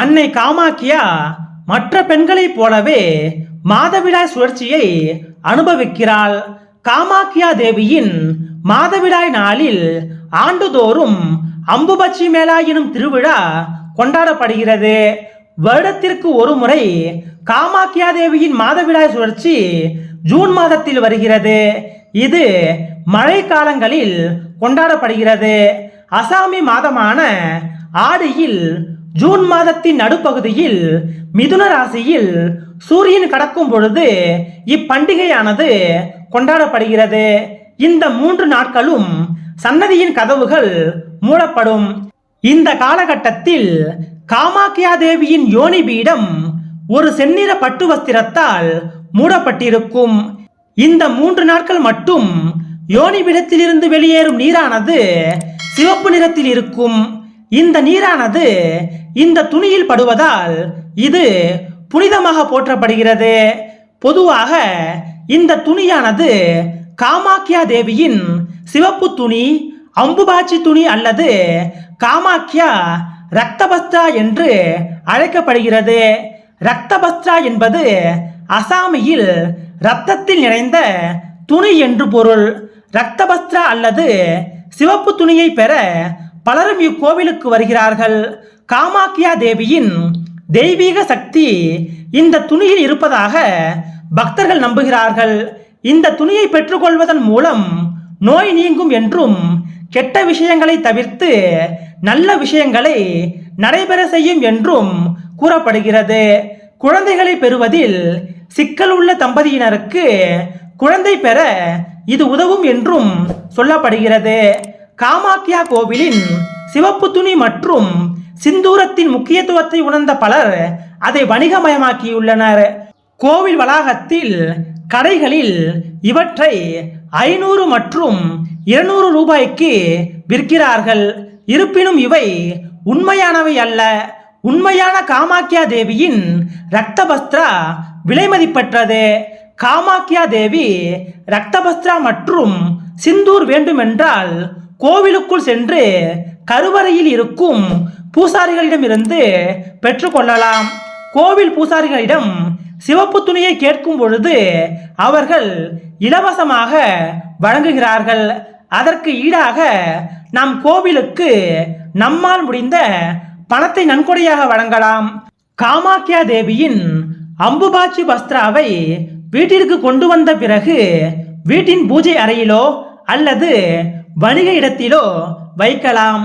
அன்னை காமாக்கியா மற்ற பெண்களைப் போலவே மாதவிடாய் சுழற்சியை அனுபவிக்கிறாள். காமாக்கியா தேவியின் மாதவிடாய் நாளில் ஆண்டுதோறும் அம்புபட்சி மேளா எனும் திருவிழா கொண்டாடப்படுகிறது. வருடத்திற்கு ஒரு முறை காமாக்கியா தேவியின் மாதவிடாய் சுழற்சி ஜூன் மாதத்தில் வருகிறது. இது மழை காலங்களில் கொண்டாடப்படுகிறது. அசாமி மாதமான ஆடியில் ஜூன் மாதத்தின் நடுப்பகுதியில் மிதுன ராசியில் சூரியன் கடக்கும் பொழுது இப்பண்டிகையானது கொண்டாடப்படுகிறது. இந்த மூன்று நாட்களும் சன்னதியின் கதவுகள் மூடப்படும். இந்த காலகட்டத்தில் காமாக்கியா தேவியின் யோனி பீடம் ஒரு செந்நிற பட்டு வஸ்திரத்தால் மூடப்பட்டிருக்கும். இந்த மூன்று நாட்கள் மட்டும் யோனி பீடத்திலிருந்து வெளியேறும் நீரானது சிவப்பு நிறத்தில் இருக்கும். இந்த நீரானது இந்த துணியில் படுவதால் இது புனிதமாக போற்றப்படுகிறது. பொதுவாக இந்த துணியானது காமாக்கியா தேவியின் சிவப்பு துணி அம்புபாச்சி துணி அல்லது காமாக்கியா ரத்தபஸ்தா என்று அழைக்கப்படுகிறது. ரத்தபஸ்தா என்பது அசாமியில் ரத்தத்தில் நிறைந்த துணி என்று பொருள். ரத்தபஸ்திரா அல்லது சிவப்பு துணியை பெற பலரும் இக்கோவிலுக்கு வருகிறார்கள். காமாக்கியா தேவியின் தெய்வீக சக்தி இந்த துணியில் இருப்பதாக பக்தர்கள் நம்புகிறார்கள். இந்த துணியை பெற்றுக்கொள்வதன் மூலம் நோய் நீங்கும் என்றும் கெட்ட விஷயங்களை தவிர்த்து நல்ல விஷயங்களை நடைபெற செய்யும் என்றும் கூறப்படுகிறது. குழந்தைகளை பெறுவதில் சிக்கல் உள்ள தம்பதியினருக்கு குழந்தை பெற இது உதவும் என்றும் சொல்லப்படுகிறது. காமாக்கியா கோவிலின் சிவப்பு துணி மற்றும் சிந்தூரத்தின் முக்கியத்துவத்தை உணர்ந்த பலர் அதை வணிகமயமாக்கியுள்ளனர். கோவில் வளாகத்தில் கடைகளில் இவற்றை ஐநூறு மற்றும் இருநூறு ரூபாய்க்கு விற்கிறார்கள். இருப்பினும் இவை உண்மையானவை அல்ல. உண்மையான காமாக்கியா தேவியின் ரக்தபஸ்திரா விலைமதிப்பற்றது காமாக்கியா தேவி ரத்தபஸ்திரா மற்றும் சிந்தூர் வேண்டுமென்றால் கோவிலுக்குள் சென்று கருவறையில் இருக்கும் பூசாரிகளிடமிருந்து பெற்றுக்கொள்ளலாம் கோவில் பூசாரிகளிடம் சிவப்பு துணியை கேட்கும் பொழுது அவர்கள் இலவசமாக வழங்குகிறார்கள். அதற்கு ஈடாக நம் கோவிலுக்கு நம்மால் முடிந்த பணத்தை நன்கொடையாக வழங்கலாம். காமாக்கியா தேவியின் அம்புபாச்சி பஸ்திராவை வீட்டிற்கு கொண்டு வந்த பிறகு வீட்டின் பூஜை அறையிலோ அல்லது வணிக இடத்திலோ வைக்கலாம்.